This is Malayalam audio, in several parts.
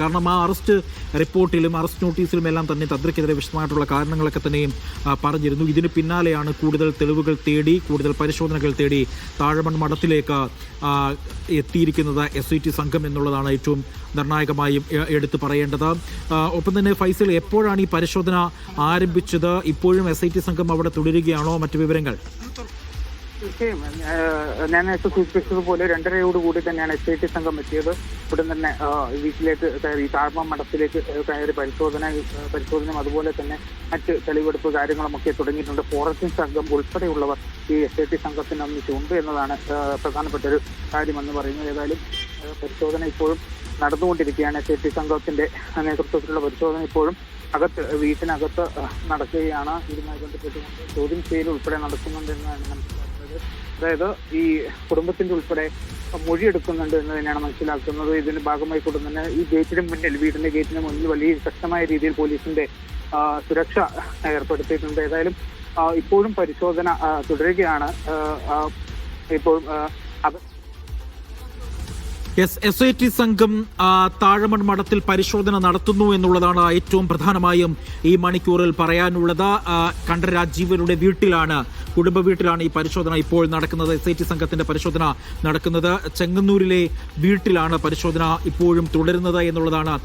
കാരണം ആ അറസ്റ്റ് റിപ്പോർട്ടിലും അറസ്റ്റ് നോട്ടീസിലും എല്ലാം തന്നെ തന്ത്രിക്കെതിരെ വിശദമായിട്ടുള്ള കാരണങ്ങളൊക്കെ തന്നെയും പറഞ്ഞിരുന്നു. ഇതിന് പിന്നാലെയാണ് കൂടുതൽ തെളിവുകൾ തേടി കൂടുതൽ പരിശോധനകൾ തേടി താഴമൺ മഠത്തിലേക്ക് എത്തിയിരിക്കുന്നത് എസ് ഐ ടി സംഘം എന്നുള്ളതാണ് ഏറ്റവും നിർണായകമായും എടുത്തു പറയേണ്ടത്. ഒപ്പം തന്നെ ഫൈസൽ എപ്പോഴാണ് ഈ പരിശോധന ആരംഭിച്ചത്? ഇപ്പോഴും എസ് ഐ ടി സംഘം അവിടെ തുടരുകയാണോ? മറ്റു വിവരങ്ങൾ? തീർച്ചയായും. ഞാൻ നേരത്തെ സൂചിപ്പിച്ചതുപോലെ രണ്ടരയോട് കൂടി തന്നെയാണ് എസ് ഐ ടി സംഘം എത്തിയത്. ഉടൻ തന്നെ വീട്ടിലേക്ക് കയറി താഴ്മ മഠത്തിലേക്ക് കയറി പരിശോധന പരിശോധനയും അതുപോലെ തന്നെ മറ്റ് തെളിവെടുപ്പ് കാര്യങ്ങളുമൊക്കെ തുടങ്ങിയിട്ടുണ്ട്. ഫോറൻസിക് സംഘം ഉൾപ്പെടെയുള്ളവർ ഈ എസ് ഐ ടി സംഘത്തിന് ഒന്നിച്ചുണ്ട് എന്നതാണ് പ്രധാനപ്പെട്ട ഒരു കാര്യമെന്ന് പറയുന്നത്. ഏതായാലും പരിശോധന ഇപ്പോഴും നടന്നുകൊണ്ടിരിക്കുകയാണ്. എസ് ഐ ടി സംഘത്തിന്റെ നേതൃത്വത്തിലുള്ള പരിശോധന ഇപ്പോഴും അകത്ത് വീട്ടിനകത്ത് നടക്കുകയാണ്. ഇതുമായി ബന്ധപ്പെട്ടുകൊണ്ട് ചോദ്യം ചെയ്യൽ ഉൾപ്പെടെ നടക്കുന്നുണ്ടെന്നാണ് മനസ്സിലാക്കുന്നത് അതായത് ഈ കുടുംബത്തിന്റെ ഉൾപ്പെടെ മൊഴിയെടുക്കുന്നുണ്ട് എന്ന് തന്നെയാണ് മനസ്സിലാക്കുന്നത്. ഇതിന്റെ ഭാഗമായി കൊണ്ട് തന്നെ ഈ ഗേറ്റിന് മുന്നിൽ വീടിന്റെ ഗേറ്റിന് മുന്നിൽ വലിയ ശക്തമായ രീതിയിൽ പോലീസിന്റെ സുരക്ഷ ഏർപ്പെടുത്തിയിട്ടുണ്ട്. ഏതായാലും ഇപ്പോഴും പരിശോധന തുടരുകയാണ്. ഇപ്പോൾ എസ് എസ് ഐ ടി സംഘം താഴമൺ മഠത്തിൽ പരിശോധന നടത്തുന്നു എന്നുള്ളതാണ് ഏറ്റവും പ്രധാനമായും ഈ മണിക്കൂറിൽ പറയാനുള്ളത്. ആ, കണ്ഠ രാജീവരുടെ വീട്ടിലാണ് കുടുംബ വീട്ടിലാണ് ഈ പരിശോധന ഇപ്പോൾ നടക്കുന്നത്. എസ് ഐ ടി സംഘത്തിന്റെ പരിശോധന നടക്കുന്നത്. ചെങ്ങന്നൂരിലെ വീട്ടിലാണ് പരിശോധന ഇപ്പോഴും തുടരുന്നത് എന്നുള്ളതാണ്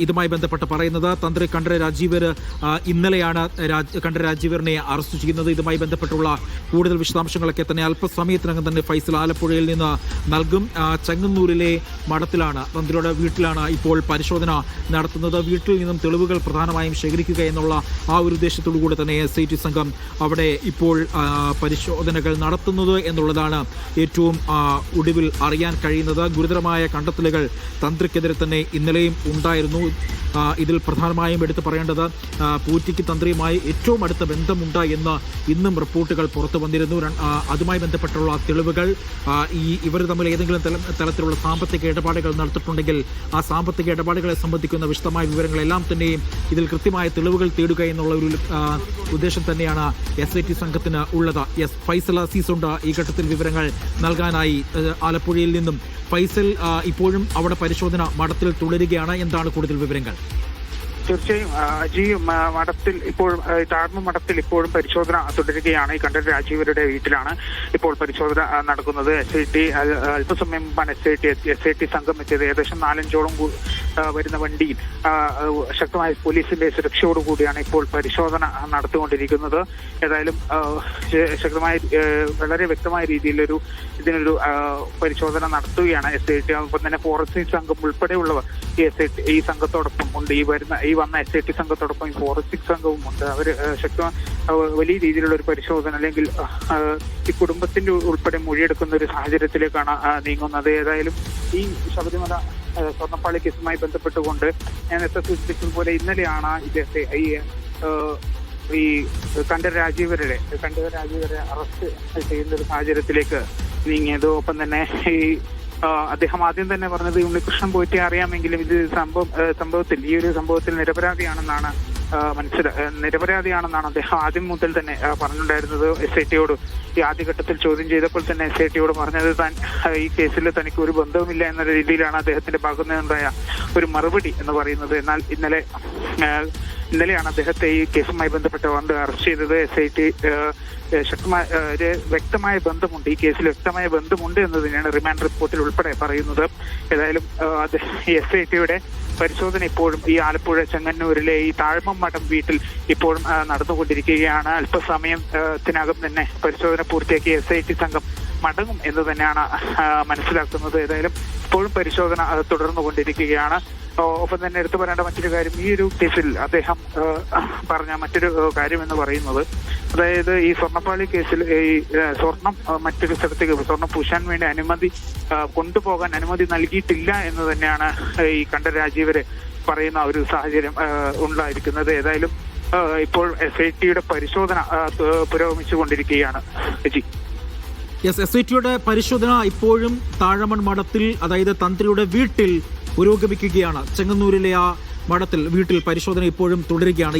ഇതുമായി ബന്ധപ്പെട്ട് പറയുന്നത്. തന്ത്രി കണ്ഠ രാജീവർ ഇന്നലെയാണ് രാജ്- കണ്ഠ രാജീവറിനെ അറസ്റ്റ് ചെയ്യുന്നത്. ഇതുമായി ബന്ധപ്പെട്ടുള്ള കൂടുതൽ വിശദാംശങ്ങളൊക്കെ തന്നെ അല്പസമയത്തിനകം തന്നെ ഫൈസൽ ആലപ്പുഴയിൽ നിന്ന് നൽകും. ചെങ്ങന്നൂരിലെ മഠത്തിലാണ്. തന്ത്രിയുടെ വീട്ടിലാണ് ഇപ്പോൾ പരിശോധന നടത്തുന്നത്. വീട്ടിൽ നിന്നും തെളിവുകൾ പ്രധാനമായും ശേഖരിക്കുക എന്നുള്ള ആ ഒരു ഉദ്ദേശത്തോടു കൂടി തന്നെ എസ് ഐ ടി സംഘം അവിടെ ഇപ്പോൾ പരിശോധനകൾ നടത്തുന്നത് എന്നുള്ളതാണ് ഏറ്റവും ഒടുവിൽ അറിയാൻ കഴിയുന്നത്. ഗുരുതരമായ കണ്ടെത്തലുകൾ തന്ത്രിക്കെതിരെ തന്നെ ഇന്നലെയും ഉണ്ടായിരുന്നു. ഇതിൽ പ്രധാനമായും എടുത്തു പറയേണ്ടത് പൂറ്റിക്ക് തന്ത്രിയുമായി ഏറ്റവും അടുത്ത ബന്ധമുണ്ട് എന്ന് ഇന്നും റിപ്പോർട്ടുകൾ പുറത്തു വന്നിരുന്നു. അതുമായി ബന്ധപ്പെട്ടുള്ള തെളിവുകൾ ഈ ഇവർ തമ്മിൽ ഏതെങ്കിലും തലത്തിലുള്ള സാമ്പത്തിക ഇടപാടുകൾ നടത്തിയിട്ടുണ്ടെങ്കിൽ ആ സാമ്പത്തിക ഇടപാടുകളെ സംബന്ധിക്കുന്ന വിശദമായ വിവരങ്ങളെല്ലാം തന്നെയും ഇതിൽ കൃത്യമായ തെളിവുകൾ തേടുക എന്നുള്ള ഒരു ഉദ്ദേശം തന്നെയാണ് എസ് ഐ ടി സംഘത്തിന് ഉള്ളത്. എസ് ഫൈസൽ അസീസ് ഉണ്ട് ഈ ഘട്ടത്തിൽ വിവരങ്ങൾ നൽകാനായി. ആലപ്പുഴയിൽ നിന്നും ഫൈസൽ ഇപ്പോഴും അവിടെ പരിശോധന മഠത്തിൽ തുടരുകയാണ്. എന്താണ് കൂടുതൽ വിവരങ്ങൾ? തീർച്ചയായും അജി മഠത്തിൽ ഇപ്പോൾ താഴ്മ മഠത്തിൽ ഇപ്പോഴും പരിശോധന തുടരുകയാണ്. ഈ കണ്ഠൻ രാജീവരുടെ വീട്ടിലാണ് ഇപ്പോൾ പരിശോധന നടക്കുന്നത്. എസ് ഐ ടി അല്പസമയം മുമ്പാണ് S I T S I T സംഘം എത്തിയത്. ഏകദേശം നാലഞ്ചോളം വരുന്ന വണ്ടിയിൽ ശക്തമായ പോലീസിന്റെ സുരക്ഷയോടുകൂടിയാണ് ഇപ്പോൾ പരിശോധന നടത്തിക്കൊണ്ടിരിക്കുന്നത്. ഏതായാലും ശക്തമായ വളരെ വ്യക്തമായ രീതിയിലൊരു ഇതിനൊരു പരിശോധന നടത്തുകയാണ് എസ് ഐ ടി ഒപ്പം തന്നെ ഫോറൻസിക് സംഘം ഉൾപ്പെടെയുള്ളവർ ഈ എസ് ഐ ടി ഈ സംഘത്തോടൊപ്പം ഉണ്ട്. ഈ വരുന്ന ഈ വന്ന എസ് ഐ ടി സംഘത്തോടൊപ്പം ഈ ഫോറൻസിക് സംഘവും ഉണ്ട് അവർ ശക്തമായ വലിയ രീതിയിലുള്ള ഒരു പരിശോധന അല്ലെങ്കിൽ ഈ കുടുംബത്തിന്റെ ഉൾപ്പെടെ മൊഴിയെടുക്കുന്ന ഒരു സാഹചര്യത്തിലേക്കാണ് നീങ്ങുന്നത്. ഏതായാലും ഈ ശബരിമല സ്വർണപ്പാളി കേസുമായി ബന്ധപ്പെട്ടുകൊണ്ട് ഞാൻ നേരത്തെ സൂചിപ്പിച്ചതുപോലെ ഇന്നലെയാണ് ഇദ്ദേഹത്തെ ഈ ഈ കണ്ഠ രാജീവരുടെ കണ്ഠ രാജീവരെ അറസ്റ്റ് ചെയ്യുന്ന ഒരു സാഹചര്യത്തിലേക്ക് നീങ്ങിയത്. ഒപ്പം തന്നെ ഈ അദ്ദേഹം ആദ്യം തന്നെ പറഞ്ഞത് ഉണ്ണികൃഷ്ണൻ പോയിട്ട് അറിയാമെങ്കിലും ഇത് സംഭവം സംഭവത്തിൽ ഈ ഒരു സംഭവത്തിൽ നിരപരാധിയാണെന്നാണ് മനസ്സിലാ നിരപരാധിയാണെന്നാണ് അദ്ദേഹം ആദ്യം മുതൽ തന്നെ പറഞ്ഞിട്ടുണ്ടായിരുന്നത് എസ് ഐ ടിയോട്. ഈ ആദ്യഘട്ടത്തിൽ ചോദ്യം ചെയ്തപ്പോൾ തന്നെ എസ് ഐ ടിയോട് പറഞ്ഞത് താൻ ഈ കേസിൽ തനിക്ക് ഒരു ബന്ധവുമില്ല എന്ന രീതിയിലാണ് അദ്ദേഹത്തിന്റെ ഭാഗത്തു നിന്നുണ്ടായ ഒരു മറുപടി എന്ന് പറയുന്നത്. എന്നാൽ ഇന്നലെ ഇന്നലെയാണ് അദ്ദേഹത്തെ ഈ കേസുമായി ബന്ധപ്പെട്ട് വന്ന് അറസ്റ്റ് ചെയ്തത്. എസ് ഐ ടി ശക്തമായ ഒരു വ്യക്തമായ ബന്ധമുണ്ട്. ഈ കേസിൽ വ്യക്തമായ ബന്ധമുണ്ട് എന്ന് തന്നെയാണ് റിമാൻഡ് റിപ്പോർട്ടിൽ ഉൾപ്പെടെ പറയുന്നത്. ഏതായാലും എസ് ഐ ടിയുടെ പരിശോധന ഇപ്പോഴും ഈ ആലപ്പുഴ ചെങ്ങന്നൂരിലെ ഈ താഴ്മം മഠം വീട്ടിൽ ഇപ്പോഴും നടന്നുകൊണ്ടിരിക്കുകയാണ്. അല്പസമയത്തിനകം തന്നെ പരിശോധന പൂർത്തിയാക്കി എസ് ഐ ടി സംഘം മടങ്ങും എന്ന് തന്നെയാണ് മനസ്സിലാക്കുന്നത്. ഏതായാലും ഇപ്പോഴും പരിശോധന തുടർന്നുകൊണ്ടിരിക്കുകയാണ്. ഒപ്പം തന്നെ എടുത്തു പറയേണ്ട മറ്റൊരു കാര്യം ഈ ഒരു കേസിൽ അദ്ദേഹം പറഞ്ഞ മറ്റൊരു കാര്യം എന്ന് പറയുന്നത് അതായത് ഈ സ്വർണപ്പാളി കേസിൽ ഈ സ്വർണം മറ്റൊരു സ്ഥലത്തേക്ക് സ്വർണം പൂശാൻ വേണ്ടി അനുമതി കൊണ്ടുപോകാൻ അനുമതി നൽകിയിട്ടില്ല എന്ന് തന്നെയാണ് ഈ കണ്ഠ രാജീവര് പറയുന്ന ഒരു സാഹചര്യം ഉണ്ടായിരിക്കുന്നത്. ഏതായാലും ഇപ്പോൾ എസ് ഐ ടിയുടെ പരിശോധന പുരോഗമിച്ചു കൊണ്ടിരിക്കുകയാണ് പുരോഗമിച്ചുകൊണ്ടിരിക്കുകയാണ്. ജി. എസ് എസ് ഐ ടിയുടെ പരിശോധന ഇപ്പോഴും താഴമൺ മഠത്തിൽ അതായത് തന്ത്രിയുടെ വീട്ടിൽ പുരോഗമിക്കുകയാണ്. ചെങ്ങന്നൂരിലെ ആ മഠത്തിൽ വീട്ടിൽ പരിശോധന ഇപ്പോഴും തുടരുകയാണ്.